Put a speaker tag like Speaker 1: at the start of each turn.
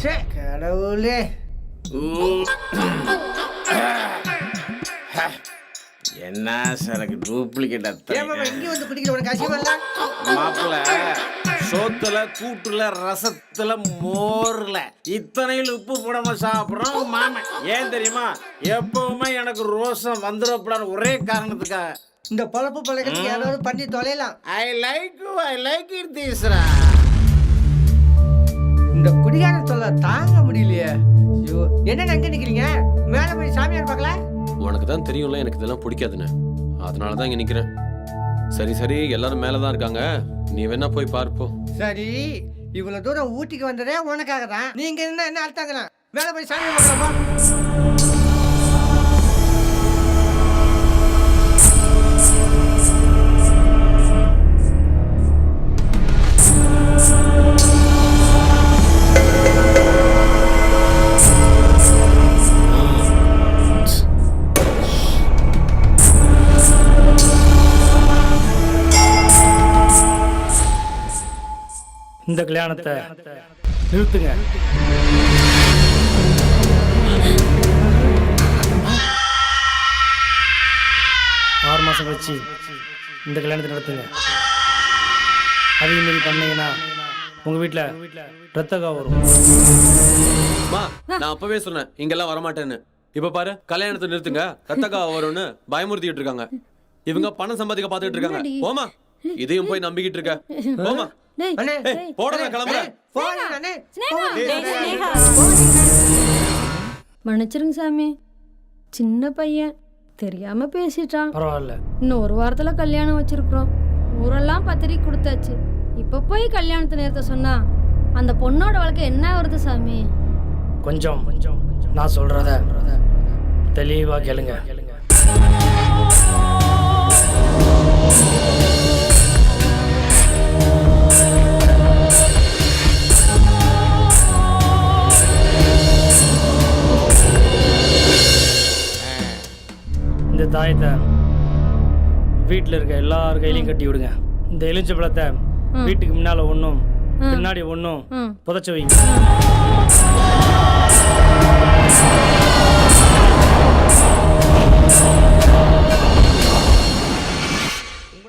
Speaker 1: சே கடவுளே.
Speaker 2: என்ன சரக்கு டூப்ளிகேட்
Speaker 1: இங்கே வந்து குடிக்கிற உனக்கு அசியமா
Speaker 2: மாப்பிள்ள சோத்துல கூட்டுல ரசத்துல மோர்ல இத்தனையில் உப்பு போடாம சாப்பிடுறோம் மாமன். ஏன் தெரியுமா? எப்பவுமே எனக்கு ரோசம் வந்துடக்கூடாது ஒரே காரணத்துக்காக.
Speaker 1: இந்த பொழப்பு பழக்கத்துக்கு யாராவது பண்ணி தொலையலாம்
Speaker 2: I like you I like it தீஸ்ரா
Speaker 1: இந்த குடிகார தொல்லை தாங்க முடியலையே. ஐயோ என்ன அங்க நிக்கிறீங்க? மேல போய் சாமியார் பார்க்கல?
Speaker 3: உனக்கு தான் தெரியும்ல எனக்கு இதெல்லாம் பிடிக்காதுன்னு. அதனால தான் இங்கே நிற்கிறேன் சரி சரி எல்லாரும் மேலே தான் இருக்காங்க. நீ வேணா போய் பார்ப்போம்
Speaker 1: சரி இவ்வளவு தூரம் ஊட்டிக்கு வந்ததே உனக்காக தான் நீங்க என்ன என்ன அர்த்தாங்களா மேல போய் சாமியார் பார்க்கலாமா?
Speaker 4: இந்த கல்யாணத்தை நிறுத்துங்க. ஆறு மாதம் கழிச்சு இந்த கல்யாணத்தை நடத்துங்க. அதே மாரி பண்ணீங்கன்னா உங்கள் வீட்டில் ரத்தகா வரும்.
Speaker 3: நான் அப்பவே சொன்னேன் இங்கெல்லாம் வரமாட்டேன்னு. இப்ப பாரு கல்யாணத்தை நிறுத்துங்க ரத்தக்கா வரும்னு பயமுறுத்திட்டு இருக்காங்க. இவங்க பணம் சம்பாதிக்க பார்த்துட்டு இருக்காங்க. போமா இதையும் போய் நம்பிக்கிட்டு இருக்க. போமா
Speaker 5: டேய்
Speaker 1: அண்ணே.
Speaker 3: ஏய் போட நான் கிளம்புறேன்
Speaker 1: போங்க அண்ணே.
Speaker 5: மன்னிச்சிருங்க சாமி. சின்ன பையன். தெரியாம பேசிட்டான்.
Speaker 4: பரவாயில்ல.
Speaker 5: இன்னும் ஒரு வாரத்துல கல்யாணம் வச்சிருக்கிறோம். ஊரெல்லாம் பத்திரிக்கை கொடுத்தாச்சு. இப்ப போய் கல்யாணத்தை நிறுத்த சொன்னா அந்த பொண்ணோட வாழ்க்கை என்ன வருது சாமி?
Speaker 4: கொஞ்சம் கொஞ்சம் நான் சொல்கிறத தெளிவாக கேளுங்க. தாயத்தை வீட்டில் இருக்க எல்லார் கையிலையும் கட்டி விடுங்க. இந்த எலுமிச்சை பழத்தை வீட்டுக்கு முன்னால் ஒன்றும் பின்னாடி ஒன்றும் புதைச்சு வைங்க.